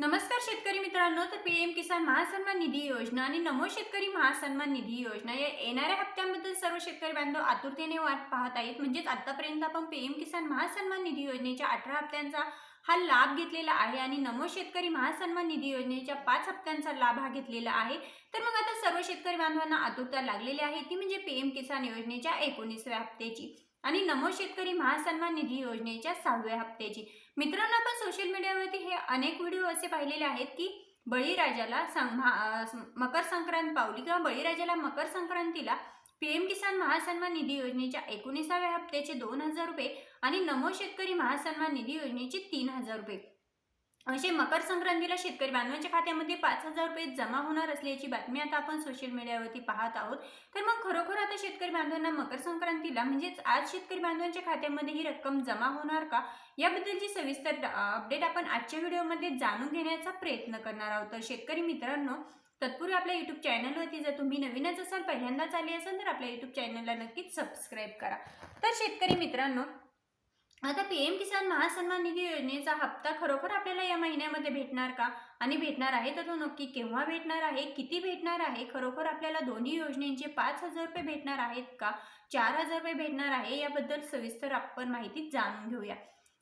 नमस्कार शेतकरी मित्रांनो तर पी एम किसान महासन्मान निधी योजना आणि नमो शेतकरी महासन्मान निधी योजना या येणाऱ्या हप्त्यांबद्दल सर्व शेतकरी बांधव आतुरतेने वाट पाहत आहेत. म्हणजेच आतापर्यंत आपण पी एम किसान महासन्मान निधी योजनेच्या अठरा हप्त्यांचा हा लाभ घेतलेला आहे आणि नमो शेतकरी महासन्मान निधी योजनेच्या पाच हप्त्यांचा लाभ हा घेतलेला आहे. तर मग आता सर्व शेतकरी बांधवांना आतुरता लागलेली आहे. ती म्हणजे पी एम किसान योजनेच्या एकोणीसव्या हप्त्याची. आणि नमो शेतकरी महासन्मान निधी योजनेच्या सहाव्या हप्त्याची. मित्रांनो आपण सोशल मीडियावरती हे अनेक व्हिडिओ असे पाहिलेले आहेत की बळीराजाला महा- मकर संक्रांत पावली किंवा बळीराजाला मकर संक्रांतीला पीएम किसान महासन्मान निधी योजनेच्या एकोणीसाव्या हप्त्याचे दोन हजार रुपये आणि नमो शेतकरी महासन्मान निधी योजनेचे तीन हजार रुपये. असे मकर संक्रांतीला शेतकरी बांधवांच्या खात्यामध्ये पाच हजार रुपये जमा होणार असल्याची बातमी आता आपण सोशल मीडियावरती पाहत आहोत. तर मग खरोखर आता शेतकरी बांधवांना मकर संक्रांतीला म्हणजेच आज शेतकरी बांधवांच्या खात्यामध्ये ही रक्कम जमा होणार का? याबद्दलची सविस्तर अपडेट आपण आजच्या व्हिडिओमध्ये जाणून घेण्याचा प्रयत्न करणार आहोत. तर शेतकरी मित्रांनो तत्पूर्वी आपल्या युट्यूब चॅनलवरती जर तुम्ही नवीनच असाल पहिल्यांदाच आले असाल तर आपल्या युट्यूब चॅनलला नक्कीच सबस्क्राईब करा. तर शेतकरी मित्रांनो आता पी एम किसान महासन्मान निधी योजनेचा हप्ता खरोखर आपल्याला या महिन्यामध्ये भेटणार का? आणि भेटणार आहे तर तो नक्की केव्हा भेटणार आहे? किती भेटणार आहे? खरोखर आपल्याला दोन्ही योजनेचे पाच हजार रुपये भेटणार आहेत का? चार हजार रुपये भेटणार आहे याबद्दल सविस्तर आपण माहिती जाणून घेऊया.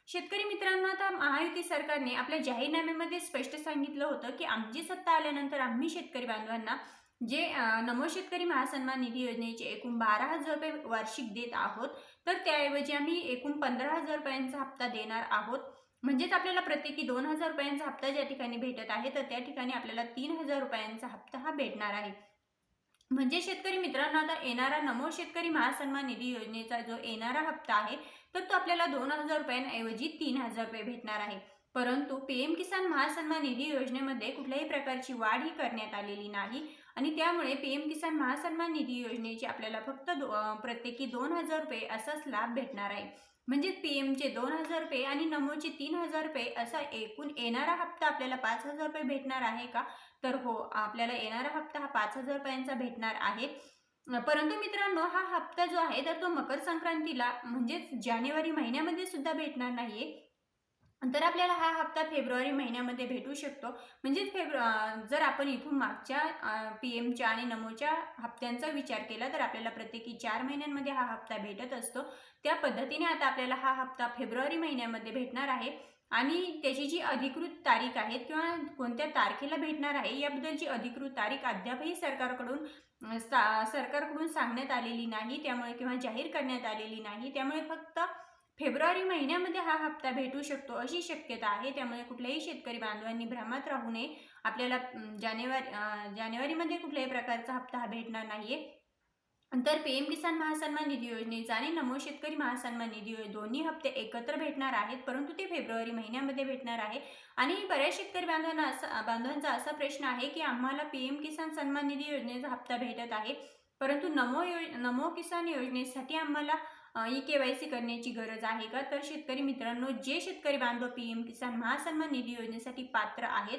शेतकरी मित्रांनो आता महायुती सरकारने आपल्या जाहीरनाम्यामध्ये स्पष्ट सांगितलं होतं की आमची सत्ता आल्यानंतर आम्ही शेतकरी बांधवांना जे नमो शेतकरी महासन्मान निधी योजनेचे एकूण बारा हजार रुपये वार्षिक देत आहोत तर त्याऐवजी आम्ही एकूण पंधरा हजार रुपयांचा हप्ता देणार आहोत. म्हणजेच आपल्याला प्रत्येकी दोन हजार रुपयांचा हप्ता ज्या ठिकाणी भेटत आहे तर त्या ठिकाणी आपल्याला तीन हजार रुपयांचा हप्ता हा भेटणार आहे. म्हणजे शेतकरी मित्रांनो आता येणारा नमो शेतकरी महासन्मान निधी योजनेचा जो येणारा हप्ता आहे तर तो आपल्याला दोन हजार रुपयांऐवजी तीन हजार रुपये भेटणार आहे. परंतु पी एम किसान महासन्मान निधी योजनेमध्ये कुठल्याही प्रकारची वाढ ही करण्यात आलेली नाही आणि त्यामुळे पी एम किसान महासन्मान निधी योजनेची आपल्याला फक्त दो प्रत्येकी दोन हजार रुपये असाच लाभ भेटणार आहे. म्हणजेच पी एमचे दोन हजार रुपये आणि नमोचे तीन हजार रुपये असा एकूण येणारा हप्ता आपल्याला पाच हजार रुपये भेटणार आहे का? तर हो आपल्याला येणारा हप्ता हा पाच हजार रुपयांचा भेटणार आहे. परंतु मित्रांनो हा हप्ता जो आहे तर तो मकर संक्रांतीला म्हणजेच जानेवारी महिन्यामध्ये सुद्धा भेटणार नाहीये. तर आपल्याला हा हप्ता फेब्रुवारी महिन्यामध्ये भेटू शकतो. म्हणजेच फेब्रु जर आपण इथून मागच्या पी एमच्या आणि नमोच्या हप्त्यांचा विचार केला तर आपल्याला प्रत्येकी चार महिन्यांमध्ये हा हप्ता भेटत असतो. त्या पद्धतीने आता आपल्याला हा हप्ता फेब्रुवारी महिन्यामध्ये भेटणार आहे. आणि त्याची जी अधिकृत तारीख आहे किंवा कोणत्या तारखेला भेटणार आहे याबद्दलची अधिकृत तारीख अद्यापही सरकारकडून सा सरकारकडून सांगण्यात आलेली नाही त्यामुळे किंवा जाहीर करण्यात आलेली नाही त्यामुळे फक्त फेब्रुवारी महिन्यामध्ये हा हप्ता भेटू शकतो अशी शक्यता आहे. त्यामुळे कुठल्याही शेतकरी बांधवांनी भ्रमात राहू नये. आपल्याला जानेवारी जानेवारीमध्ये कुठल्याही प्रकारचा हप्ता हा भेटणार नाहीये. तर पी एम किसान महासन्मान निधी योजनेचा आणि नमो शेतकरी महासन्मान निधी योज- दोन्ही हप्ते एकत्र भेटणार आहेत. परंतु ते फेब्रुवारी महिन्यामध्ये भेटणार आहे. आणि बऱ्याच शेतकरी बांधवांना असा बांधवांचा असा प्रश्न आहे की आम्हाला पी एम किसान सन्मान निधी योजनेचा हप्ता भेटत आहे. परंतु नमो योज नमो किसान योजनेसाठी आम्हाला ई के वाय सी करण्याची गरज आहे का? तर शेतकरी मित्रांनो जे शेतकरी बांधव पी एम किसान महासन्मान निधी योजनेसाठी पात्र आहेत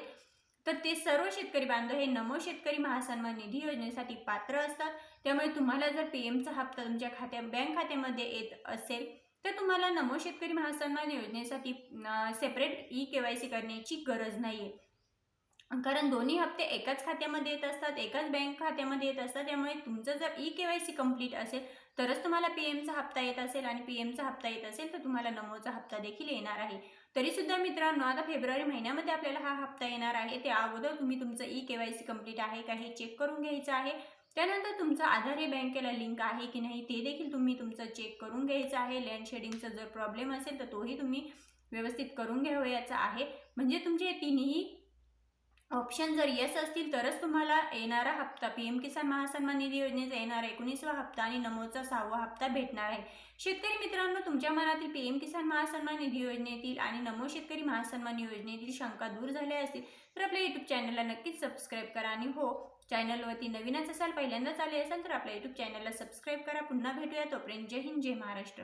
तर ते सर्व शेतकरी बांधव हे नमो शेतकरी महासन्मान निधी योजनेसाठी पात्र असतात. त्यामुळे तुम्हाला जर पी एमचा हप्ता तुमच्या खात्या बँक खात्यामध्ये येत असेल तर तुम्हाला नमो शेतकरी महासन्मान योजनेसाठी separate e K Y C करण्याची गरज नाही आहे कारण दोन्ही हप्ते एकाच खात्यामध्ये येत असतात एकाच बँक खात्यामध्ये येत असतात. त्यामुळे तुमचं जर e K Y C complete असेल तरच तुम्हाला पी एमचा हप्ता येत असेल आणि पी एमचा हप्ता येत असेल तर तुम्हाला नमोचा हप्ता देखील येणार आहे. तरीसुद्धा मित्रांनो आता फेब्रुवारी महिन्यामध्ये आपल्याला हा हप्ता येणार आहे. त्या अगोदर तुम्ही तुमचं e K Y C complete आहे का हे चेक करून घ्यायचं आहे. त्यानंतर तुमचं आधार हे बँकेला लिंक आहे की नाही ते देखील तुम्ही तुमचं चेक करून घ्यायचं आहे. लँड शेडिंगचा जर प्रॉब्लेम असेल तर तोही तुम्ही व्यवस्थित करून घ्यावयाचा आहे. म्हणजे तुमचे तिन्ही ऑप्शन जर येस असतील तरच तुम्हाला येणारा हप्ता पी एम किसान महासन्मान निधी योजनेचा येणारा एकोणीसवा हप्ता आणि नमोचा सहावा हप्ता भेटणार आहे. शेतकरी मित्रांनो तुमच्या मनातील पी एम किसान महासन्मान निधी योजनेतील आणि नमो शेतकरी महासन्मान योजनेतील शंका दूर झाल्या असतील तर आपल्या यूट्यूब चॅनलला नक्कीच सबस्क्राईब करा आणि हो चॅनलवरती नवीनच असाल पहिल्यांदाच आले असाल तर आपल्या यूट्यूब चॅनलला सबस्क्राईब करा. पुन्हा भेटूया तोपर्यंत जय हिंद जय महाराष्ट्र.